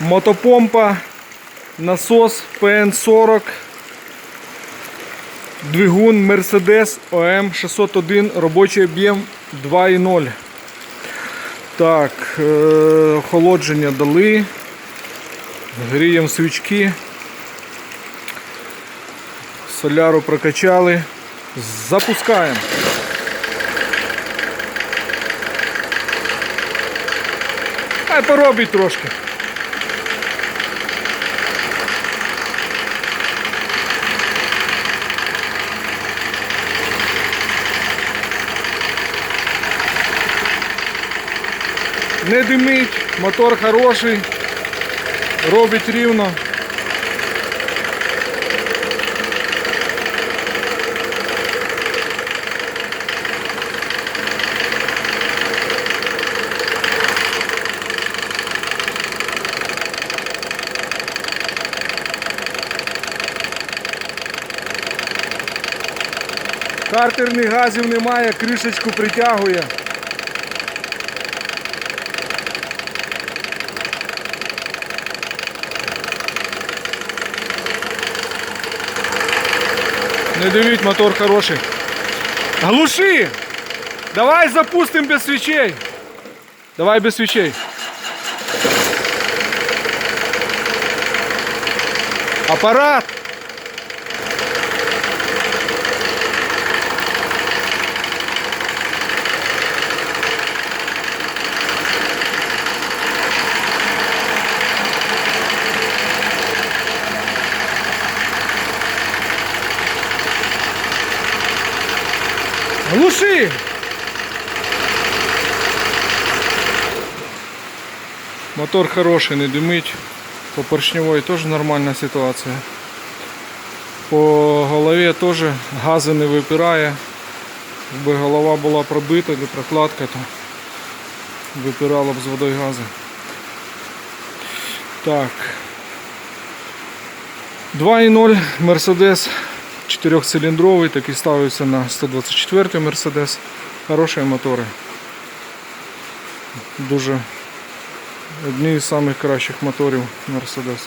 мотопомпа, насос ПН-40, двигун Mercedes ОМ 601, робочий об'єм 2,0. Так, е, охолодження дали. Гріємо свічки. Соляру прокачали. Запускаємо. Хай поробить трошки. Не димить, мотор хороший, робить рівно. Картерних газів немає, кришечку притягує. Не дивіть, мотор хороший. Глуши! Давай запустим без свечей. Давай без свечей. Аппарат! Глуши! Мотор хороший, не димить. По поршневой тоже нормальна ситуація. По голові теж гази не випирає. Якби голова була пробита, де прокладка, то випирало б з водою гази. Так. 2.0 Mercedes 4-циліндровий, такий ставився на 124-й Mercedes. Хороші мотори. Дуже одні з найкращих моторів Mercedes.